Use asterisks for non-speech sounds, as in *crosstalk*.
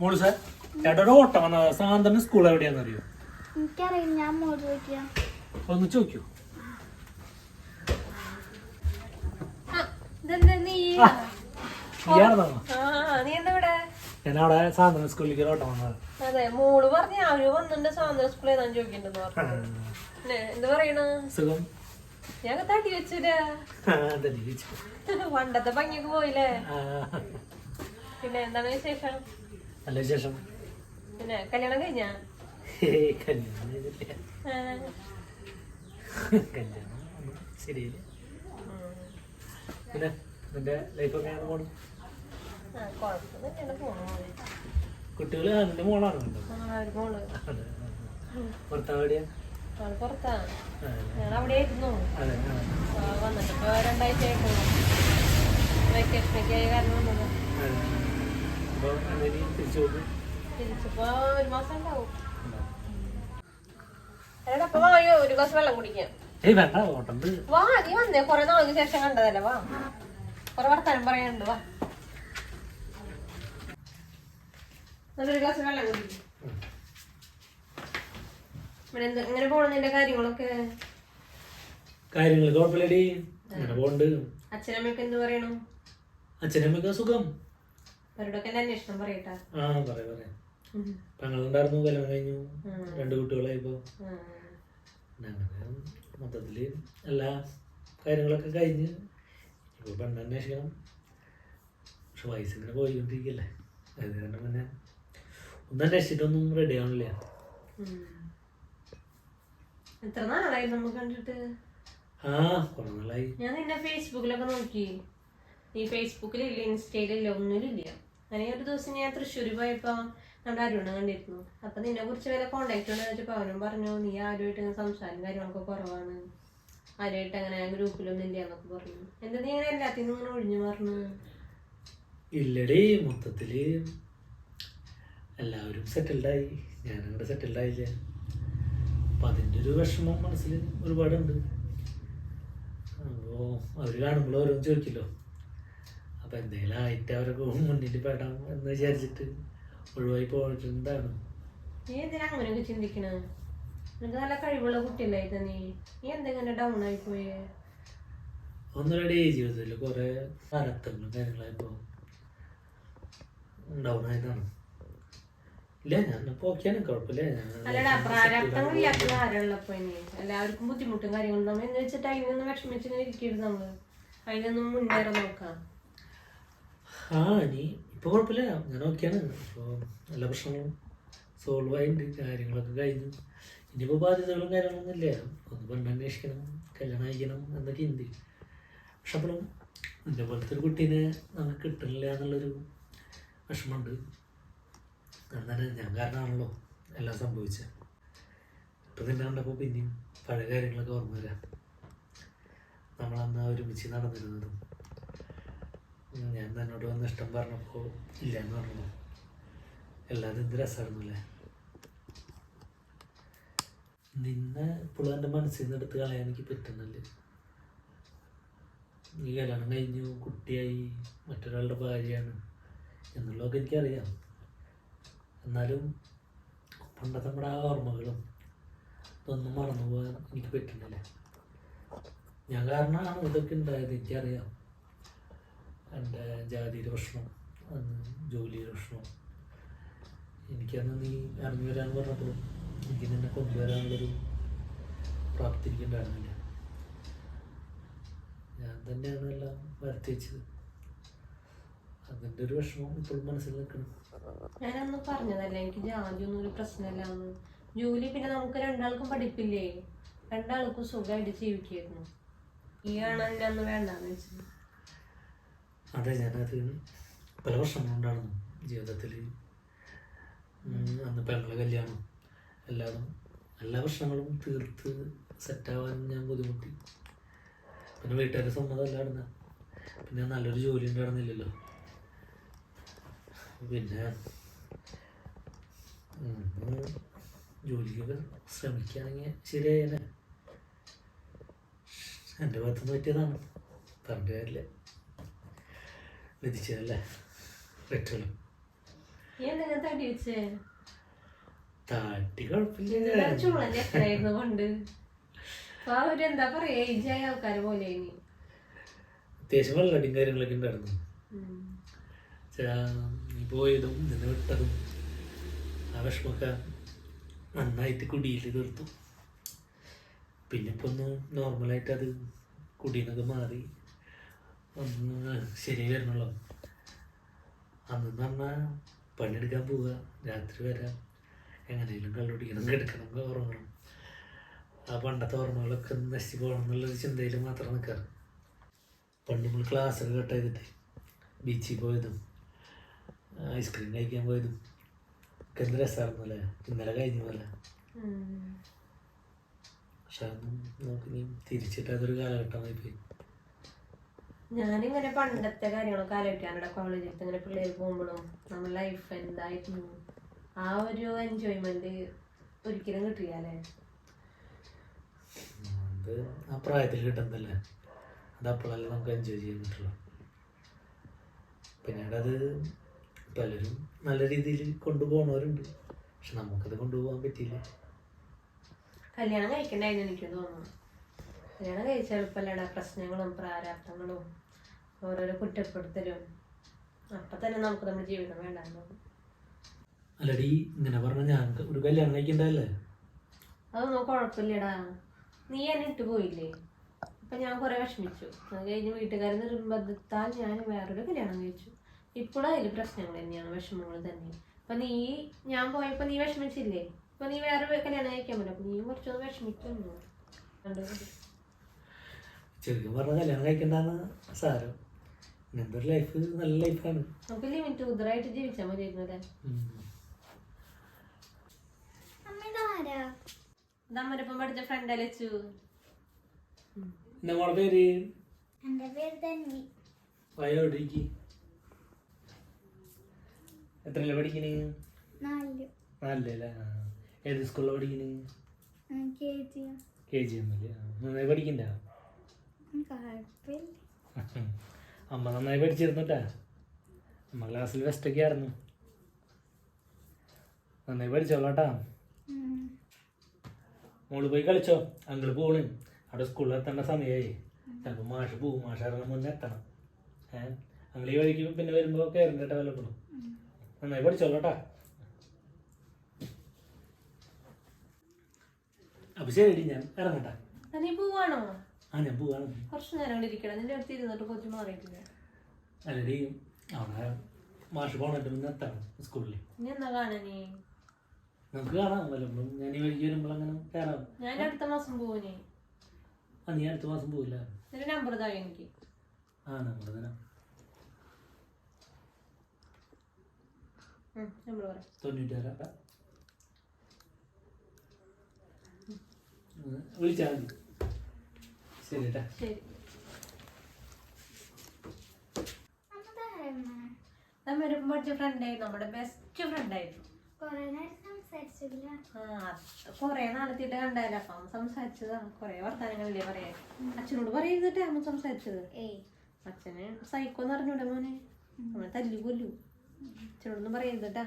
മോൾ sir ചേട്ടയുടെ ഓട്ടം വന്ന സാന്ത്വന സ്കൂൾ എവിടെയാന്ന് അറിയോ എനിക്കറിയില്ല ഞാൻ മോൾ ചോദിക്കാം. ഒന്ന് ചോദിക്കൂ. ഞാൻ അവിടെ സാന്തന സ്കൂളിലേക്ക് ഓട്ടം വന്നത്. അതെ മോൾ പറഞ്ഞ അവർ വന്നിട്ടുണ്ട് സാന്തന സ്കൂളിൽ ഞാൻ ചോദിക്കണ്ടെന്ന് പറഞ്ഞു. പിന്നെ എന്ത് പറയണ? സുഖം? ഞാൻ തട്ടി വെച്ചില്ല. പണ്ടത്തെ ഭംഗിയൊക്കെ പോയില്ലേ? ആ, പിന്നെ എന്താണ് വിശേഷം? നല്ല വിശേഷം? പിന്നെ കല്യാണം കഴിഞ്ഞാ? കല്യാണം ചെയ്തില്ല. ശരിയില്ല? പിന്നെ നിന്റെ പോണു? മോളാണ് പുറത്താ. ഞാൻ അവിടെ ആയിരുന്നു അതെ ആ, ആ, വന്നിട്ട് ഇപ്പൊ രണ്ടാഴ്ച ആയിട്ടുള്ളൂ വെക്കേഷനൊക്കെ ആയ കാരണം വന്നത്. ഒരു ഒരു ഗ്ലാസ് വെള്ളം കുടിക്കാം. വാ നീ വന്നേ. കൊറേ നാളിന് ശേഷം കണ്ടതല്ലേ വാ. കൊറേ വർത്താനം പറയാനുണ്ട് വാ. നല്ലൊരു ഗ്ലാസ് വെള്ളം കുടിക്കും ഇവിടെ എന്ത് എങ്ങനെ പോണം നിന്റെ കാര്യങ്ങളൊക്കെ? കാര്യങ്ങൾ കുഴപ്പമില്ലടി. അങ്ങനെ പോണ്ട് അച്ഛനമ്മയൊക്കെ എന്ത് പറയണു? അച്ഛനമ്മയൊക്കെ സുഖം. ആ പറയാം പറയാം. പെങ്ങളുണ്ടായിരുന്നു കല്യാണം കഴിഞ്ഞു. രണ്ട് കുട്ടികളായിപ്പോ. അങ്ങനെ മൊത്തത്തിൽ എല്ലാ കാര്യങ്ങളൊക്കെ കഴിഞ്ഞ് ഇപ്പൊ പെണ്ണന്വേഷിക്കണം പക്ഷെ വയസ്സിങ്ങനെ പോയിക്കൊണ്ടിരിക്കല്ലേ. അത് കാരണം പിന്നെ ഒന്നും അന്വേഷിച്ചിട്ടൊന്നും റെഡി ആവണില്ല. ഉം. എത്ര നാളായി നമുക്ക് കണ്ടിട്ട്? ആ കുറെ നാളായി. ഞാൻ നിന്നെ ഫേസ്ബുക്കിലൊക്കെ നോക്കി. നീ ഫേസ്ബുക്കിലില്ല ഇൻസ്റ്റയിലില്ല ഒന്നിലില്ല അങ്ങനെ ഒരു ദിവസം ഞാൻ തൃശ്ശൂർ പോയപ്പോ നമ്മുടെ അരുണ കണ്ടിരുന്നു. അപ്പൊ നിന്നെ കുറിച്ച് വരെ കോണ്ടാക്ട് വെച്ചപ്പോ അവനും പറഞ്ഞു നീ ആരുമായിട്ട് ഇങ്ങനെ സംസാരം കാര്യങ്ങളൊക്കെ കുറവാണ്. ആരുമായിട്ട് അങ്ങനെ ഗ്രൂപ്പിലൊന്നും ഇല്ല എന്നൊക്കെ പറഞ്ഞു. എന്താ നീ അങ്ങനെ എല്ലാത്തിനും ഇങ്ങനെ ഒഴിഞ്ഞു പറഞ്ഞു ഇല്ലടി മൊത്തത്തിൽ എല്ലാവരും സെറ്റിൽഡായി ഞാനങ്ങോട്ട് സെറ്റിൽഡായില്ല അപ്പം അതിന്റെ ഒരു വിഷമം മനസ്സിൽ ഒരുപാടുണ്ട്. അപ്പോൾ അവർ കാണുമ്പോൾ ഓരോന്ന് ചോദിക്കല്ലോ. അപ്പം എന്തെങ്കിലും ആയിട്ട് അവരൊക്കെ മുന്നിൽ പെടാം എന്ന് വിചാരിച്ചിട്ട് ഒഴിവായി പോയിട്ടുണ്ട് നീ എന്തിനാ അങ്ങനെയൊക്കെ ചിന്തിക്കണ? നിനക്ക് നല്ല കഴിവുള്ള നീ? നീ എന്തെങ്ങനെ ഡൗൺ ആയി പോയേ? ഒന്നുകൂടെ ജീവിതത്തിൽ കുറേ അനർത്ഥങ്ങളും കാര്യങ്ങളായപ്പോൾ ഡൗൺ ആയതാണ്. ഇല്ല ഞാൻ ഓക്കെയാണ് കുഴപ്പമില്ല. എല്ലാവർക്കും ബുദ്ധിമുട്ടും കാര്യങ്ങളും എന്ന് വെച്ചിട്ട് അതിനൊന്നും വിഷമിച്ച് ഇങ്ങനെ ഇരിക്കരുത് നമ്മൾ. അതിനൊന്നും മുന്നേറാൻ നോക്കാം. ആ ഇപ്പോൾ കുഴപ്പമില്ല ഞാൻ ഓക്കെയാണ് ഇപ്പോൾ എല്ലാ പ്രശ്നങ്ങളും സോൾവ് ആയിട്ടുണ്ട് കാര്യങ്ങളൊക്കെ കഴിഞ്ഞു. ഇനിയിപ്പോൾ ബാധ്യതകളും കാര്യങ്ങളൊന്നും ഇല്ല. ഒന്ന് പെണ്ണ് അന്വേഷിക്കണം കല്യാണം അയക്കണം എന്നൊക്കെ ഉണ്ട് പക്ഷെ അപ്പോഴും എന്റെ പോലത്തെ ഒരു കുട്ടീനെ നമുക്ക് കിട്ടുന്നില്ല എന്നുള്ളൊരു വിഷമമുണ്ട്. എന്നാലും ഞാൻ കാരണമാണല്ലോ എല്ലാം സംഭവിച്ച ഇപ്പം തന്നെ കണ്ടപ്പോൾ പിന്നെയും പഴയ കാര്യങ്ങളൊക്കെ ഓർമ്മ വരാം. നമ്മളന്ന് ഒരുമിച്ച് നടന്നിരുന്നതും ഞാൻ തന്നോട് വന്ന് ഇഷ്ടം പറഞ്ഞപ്പോൾ ഇല്ല എന്ന് പറഞ്ഞു. എല്ലാതും എന്ത് രസമായിരുന്നു അല്ലേ നിന്നെ ഇപ്പോഴും എന്റെ മനസ്സിൽ നിന്ന് എടുത്ത് കളയാൻ എനിക്ക് പറ്റുന്നില്ല. നീ കല്യാണം കഴിഞ്ഞു കുട്ടിയായി മറ്റൊരാളുടെ ഭാര്യയാണ് എന്നുള്ളതൊക്കെ എനിക്കറിയാം. എന്നാലും പണ്ടത്തെ നമ്മുടെ ആ ഓർമ്മകളും ഇതൊന്നും മറന്നു പോകാൻ എനിക്ക് പറ്റുന്നില്ല. ഞാൻ കാരണമാണ് ഇതൊക്കെ ഉണ്ടായത് എനിക്കറിയാം. എന്റെ ജാതിയുടെ പ്രശ്നം അന്ന് ജോലിയുടെ പ്രശ്നം. എനിക്കന്ന് നീ ഇറങ്ങി വരാൻ പറഞ്ഞപ്പോഴും എനിക്ക് നിന്നെ കൊണ്ടുവരാനുള്ളൊരു പ്രാപ്തി എനിക്കുണ്ടായിരുന്നില്ല ഞാൻ തന്നെയാണ് എല്ലാം വരുത്തി വെച്ചത്. അതിന്റെ ഒരു വിഷമം ഇപ്പോഴും മനസ്സിൽ നിൽക്കണം. ഞാനന്ന് പറഞ്ഞതല്ല എനിക്ക് ജാതി ഒന്നും ഒരു പ്രശ്നമല്ലാന്ന് ജോലി പിന്നെ നമുക്ക് രണ്ടാൾക്കും പഠിപ്പില്ലേ? രണ്ടാൾക്കും സുഖമായിട്ട് ജീവിക്കായിരുന്നു. ഈ ആണ് എന്നെ അന്ന് വേണ്ടെന്ന് വെച്ചത്. അതെ ഞാനത് പല പ്രശ്നങ്ങളുണ്ടായിരുന്നു ജീവിതത്തിൽ. അന്ന് പെങ്ങളെ കല്യാണം. എല്ലാതും എല്ലാ പ്രശ്നങ്ങളും തീർത്ത് സെറ്റാവാൻ ഞാൻ ബുദ്ധിമുട്ടി. പിന്നെ വീട്ടുകാരുടെ സമ്മതമല്ലായിരുന്ന പിന്നെ നല്ലൊരു ജോലി ഉണ്ടായിരുന്നില്ലല്ലോ. പിന്നെ ജോലിക്കൊക്കെ ശ്രമിക്കുകയാണെങ്കിൽ ശരിയായേനെ എന്റെ ഭാഗത്തുനിന്ന് പറ്റിയതാണ്. തന്റെ കാര്യമില്ല. വിധിച്ചതല്ലേ പറ്റുള്ളൂ താട്ടി കുഴപ്പമില്ല. എന്താ പറയാ ഏജായ ആൾക്കാര് പോലെ ഇനി അത്യാവശ്യം വെള്ളടിയും കാര്യങ്ങളൊക്കെ ഉണ്ടായിരുന്നു. പോയതും നിന്ന് വിട്ടതും ആ വിഷമൊക്കെ നന്നായിട്ട് കുടിയിൽ തീർത്തു. പിന്നെ ഇപ്പൊ ഒന്ന് നോർമലായിട്ട് അത് കുടിയെന്നൊക്കെ മാറി. ഒന്ന് ശരി വരണല്ലോ അന്ന് പറഞ്ഞാൽ പണിയെടുക്കാൻ പോവുക രാത്രി വരാം. എങ്ങനെയെങ്കിലും കള്ളുടിക്കണം കിടക്കണം ഉറങ്ങണം. ആ പണ്ടത്തെ ഓർമ്മകളൊക്കെ നശിച്ചു പോകണം എന്നുള്ളൊരു ചിന്തയിൽ മാത്രം നിൽക്കാറ് പണ്ട് നമ്മൾ ക്ലാസ്സൊക്കെ കട്ട് ചെയ്തിട്ട് ബീച്ചിൽ പോയതും ഐസ്ക്രീം കഴിക്കാൻ പോയതും ഒക്കെ എന്ത് രസമായിരുന്നു അല്ലേ? ഇന്നലെ കഴിഞ്ഞ പോലെ. പക്ഷെ അതൊന്നും നമുക്ക് ഇനി തിരിച്ചിട്ട് അതൊരു കാലഘട്ടമായി പോയി. ഞാനിങ്ങനെ പണ്ടത്തെ കാര്യങ്ങളൊക്കെ ആലോചിക്കാറുണ്ട് കോളേജിൽ ഇങ്ങനെ പിള്ളേർ പോകുമ്പോഴും നമ്മൾ ലൈഫ് എന്തായിരുന്നു? ആ ഒരു എൻജോയ്മെന്റ് ഒരിക്കലും കിട്ടില്ല അല്ലേ? അത് ആ പ്രായത്തിൽ കിട്ടുന്നതല്ലേ? അത് അപ്പോഴല്ലേ നമുക്ക് എൻജോയ് ചെയ്യാൻ പറ്റുള്ളൂ. പിന്നീട് അത് പലരും നല്ല രീതിയിൽ കൊണ്ടുപോകണവരുണ്ട് പക്ഷെ നമുക്കത് കൊണ്ടുപോകാൻ പറ്റിയില്ല. കല്യാണം കഴിക്കണ്ടായിരുന്നു എനിക്ക് തോന്നുന്നു. കല്യാണം കഴിച്ച എളുപ്പമല്ലടാ പ്രശ്നങ്ങളും പ്രാരാബ്ദങ്ങളും ഓരോരോ കുറ്റപ്പെടുത്തലും. അപ്പൊ തന്നെ നമുക്ക് നമ്മുടെ ജീവിതം വേണ്ടാന്ന് തോന്നും. അല്ലടി ഇങ്ങനെ പറഞ്ഞ ഞാൻ ഒരു കല്യാണം കഴിക്കണ്ടല്ലേ അതൊന്നും കുഴപ്പമില്ലടാ നീ എന്നെ ഇട്ട് പോയില്ലേ? അപ്പം ഞാൻ കുറേ വിഷമിച്ചു. അത് കഴിഞ്ഞ് വീട്ടുകാരെ നിർബന്ധത്താൽ ഞാൻ വേറൊരു കല്യാണം കഴിച്ചു. ഇപ്പോഴും അതിൽ പ്രശ്നങ്ങൾ തന്നെയാണ് വിഷമങ്ങൾ തന്നെ. അപ്പം നീ ഞാൻ പോയപ്പോൾ നീ വിഷമിച്ചില്ലേ? അപ്പം നീ വേറെ കല്യാണം കഴിക്കാൻ പറ്റും അപ്പം നീ കുറച്ചൊന്ന് വിഷമിക്കുന്നു? ശരിക്കും പറഞ്ഞ കല്യാണം കഴിക്കണ്ടെന്ന് സാരം. ഇങ്ങനത്തെ ലൈഫ് നല്ല ലൈഫാണ് നമുക്ക് ലിമിറ്റ് ഉദറായിട്ട് ജീവിച്ചാൽ മതിയായിരുന്നു അല്ലേ നമ്മളിപ്പം പഠിച്ച ഫ്രണ്ട് അലച്ചു നമ്മളെ പേര്? എന്റെ പേര് തന്വി വയോടിക്ക് എത്ര പഠിക്കണേ? നാല് നാലിലല്ലേ? ഏത് സ്കൂളിലാണ് പഠിക്കണേ? കെ ജി ജി എമ്മല്ലേ നന്നായി പഠിക്കണ്ട? *laughs* അമ്മ നന്നായി പഠിച്ചിരുന്നുട്ടാ. അമ്മ ക്ലാസ്സിൽ ബെസ്റ്റൊക്കെ ആയിരുന്നു. നന്നായി പഠിച്ചോളാട്ടാ. മോൾ പോയി കളിച്ചോ? അങ്കിൾ പോണ്. അവിടെ സ്കൂളിൽ എത്തേണ്ട സമയമായി ചിലപ്പോൾ മാഷ് പോവും. മാഷ് മുന്നേ എത്തണം. ഏഹ് അങ്കിൾ ഈ വഴിക്ക് പിന്നെ വരുമ്പോൾ കയറിന്റെ വല്ലപ്പോഴും. നന്നായി പഠിച്ചോളാട്ടാ. അപ്പൊ ശരി ഞാൻ ഇറങ്ങട്ടാ. നീ പോവാണോ? ആ ഞാൻ പോവാണ്. കുറച്ച് നേരം ഇവിടെ ഇരിക്കണം. നിന്റെ അടുത്ത് ഇരുന്നിട്ട് കുറച്ച് മാറിയിട്ടില്ല അല്ലടി അവിടെ മാഷ് പോണിട്ട് എത്തണം സ്കൂളിൽ ഇനി എന്നാ കാണാ നീ? നമുക്ക് കാണാം. വല്ലപ്പോഴും ഞാൻ ഈ വഴിക്ക് വരുമ്പോൾ അങ്ങനെ കയറാം ഞാൻ അടുത്ത മാസം പോവിനെ ആ നീ അടുത്ത മാസം പോവില്ല? നിന്റെ നമ്പർ താഴെ എനിക്ക്. ആ നമ്പർ പറ. തൊണ്ണൂറ്റാറാ വിളിച്ചാൽ മതി. ശരി. കേട്ടാ ശരി അമ്മ നമ്മളിപ്പം പഠിച്ച ഫ്രണ്ടായിരുന്നു നമ്മുടെ ബെസ്റ്റ് ഫ്രണ്ടായിരുന്നു കൊറേ നേരം സംസാരിച്ചില്ല ആ കൊറേ നാളെത്തിയിട്ട് കണ്ടാലോ അപ്പം സംസാരിച്ചതാ. കൊറേ വർത്തമാനങ്ങളല്ലേ പറയാ. അച്ഛനോട് പറയരുതിട്ട് അമ്മ സംസാരിച്ചത്. ഏയ്. അച്ഛന് സൈക്കോന്ന് അറിഞ്ഞൂടെ മോനെ? നമ്മളെ തല്ലു കൊല്ലു അച്ഛനോടൊന്നും പറയരുതട്ടാ